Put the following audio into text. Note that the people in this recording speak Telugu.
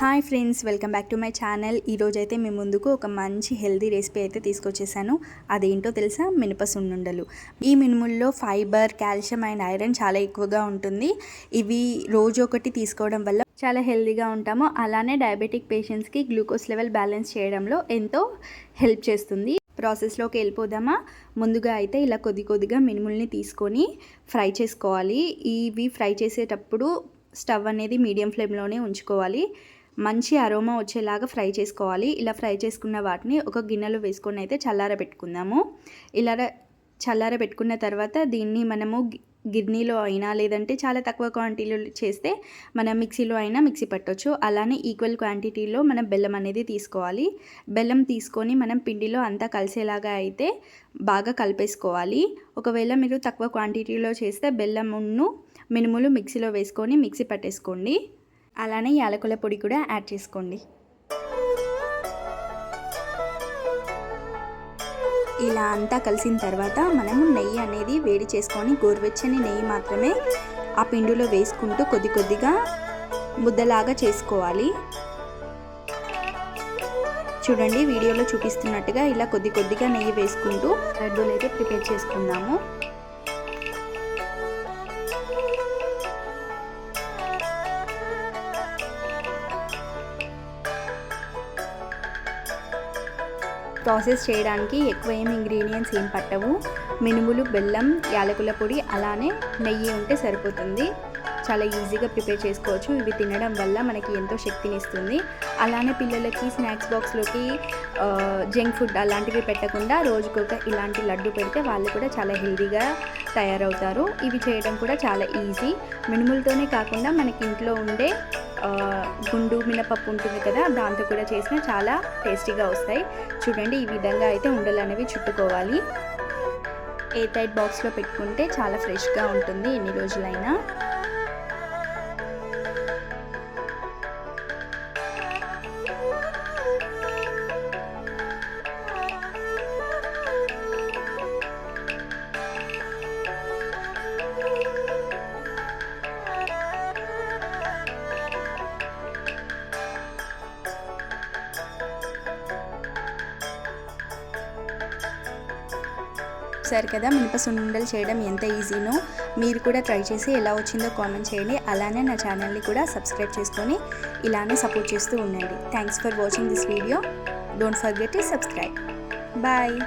Hi friends welcome back to my channel. ఈరోజైతే అయితే మీ ముందుకు ఒక మంచి హెల్దీ రెసిపీ అయితే తీసుకొచ్చేసాను. అదేంటో తెలుసా? మినప సున్నుండలు. ఈ మినుముల్లో ఫైబర్ కాల్షియం అండ్ ఐరన్ చాలా ఎక్కువగా ఉంటుంది. ఇవి రోజు ఒకటి తీసుకోవడం వల్ల చాలా హెల్దీగా ఉంటాము. అలానే డయాబెటిక్ పేషెంట్స్కి గ్లూకోజ్ లెవెల్ బ్యాలెన్స్ చేయడంలో ఎంతో హెల్ప్ చేస్తుంది. ప్రాసెస్లోకి వెళ్ళిపోదామా? ముందుగా అయితే ఇలా కొద్ది కొద్దిగా మినుముల్ని తీసుకొని ఫ్రై చేసుకోవాలి. ఇవి ఫ్రై చేసేటప్పుడు స్టవ్ అనేది మీడియం ఫ్లేమ్లోనే ఉంచుకోవాలి. మంచి అరోమా వచ్చేలాగా ఫ్రై చేసుకోవాలి. ఇలా ఫ్రై చేసుకున్న వాటిని ఒక గిన్నెలో వేసుకొని అయితే చల్లార పెట్టుకుందాము. ఇలా చల్లార పెట్టుకున్న తర్వాత దీన్ని మనము గిర్నీలో అయినా లేదంటే చాలా తక్కువ క్వాంటిటీలో చేస్తే మనం మిక్సీలో అయినా మిక్సీ పట్టవచ్చు అలానే ఈక్వల్ క్వాంటిటీలో మనం బెల్లం అనేది తీసుకోవాలి. బెల్లం తీసుకొని మనం పిండిలో అంతా కలిసేలాగా అయితే బాగా కలిపేసుకోవాలి. ఒకవేళ మీరు తక్కువ క్వాంటిటీలో చేస్తే బెల్లమును మినుములు మిక్సీలో వేసుకొని మిక్సీ పట్టేసుకోండి. అలానే యాలకుల పొడి కూడా యాడ్ చేసుకోండి. ఇలా అంతా కలిసిన తర్వాత మనము నెయ్యి అనేది వేడి చేసుకొని గోరువెచ్చని నెయ్యి మాత్రమే ఆ పిండిలో వేసుకుంటూ కొద్ది కొద్దిగా ముద్దలాగా చేసుకోవాలి. చూడండి వీడియోలో చూపిస్తున్నట్టుగా ఇలా కొద్ది కొద్దిగా నెయ్యి వేసుకుంటూ లడ్డూలు అయితే ప్రిపేర్ చేసుకుందాము. ప్రాసెస్ చేయడానికి ఎక్కువ ఏమి ఇంగ్రీడియంట్స్ ఏం పట్టవు. మినుములు బెల్లం యాలకుల పొడి అలానే నెయ్యి ఉంటే సరిపోతుంది. చాలా ఈజీగా ప్రిపేర్ చేసుకోవచ్చు. ఇవి తినడం వల్ల మనకి ఎంతో శక్తిని ఇస్తుంది అలానే పిల్లలకి స్నాక్స్ బాక్స్లోకి జంక్ ఫుడ్ అలాంటివి పెట్టకుండా రోజుకొక ఇలాంటి లడ్డు పెడితే వాళ్ళు కూడా చాలా హెల్దీగా తయారవుతారు. ఇవి చేయడం కూడా చాలా ఈజీ. మినుములతోనే కాకుండా మనకి ఇంట్లో ఉండే గుండు మినపప్పు ఉంటుంది కదా దాంతో కూడా చేసిన చాలా టేస్టీగా వస్తాయి. చూడండి ఈ విధంగా అయితే ఉండలు అనేవి చుట్టుకోవాలి. ఏ టైట్ బాక్స్లో పెట్టుకుంటే చాలా ఫ్రెష్గా ఉంటుంది ఎన్ని రోజులైనా. చూసారు కదా మినపసుండలు చేయడం ఎంత ఈజీనో మీరు కూడా ట్రై చేసి ఎలా వచ్చిందో కామెంట్ చేయండి. అలానే నా ఛానల్ని కూడా సబ్స్క్రైబ్ చేసుకొని ఇలానే సపోర్ట్ చేస్తూ ఉండండి. Thanks for watching this video don't forget to subscribe bye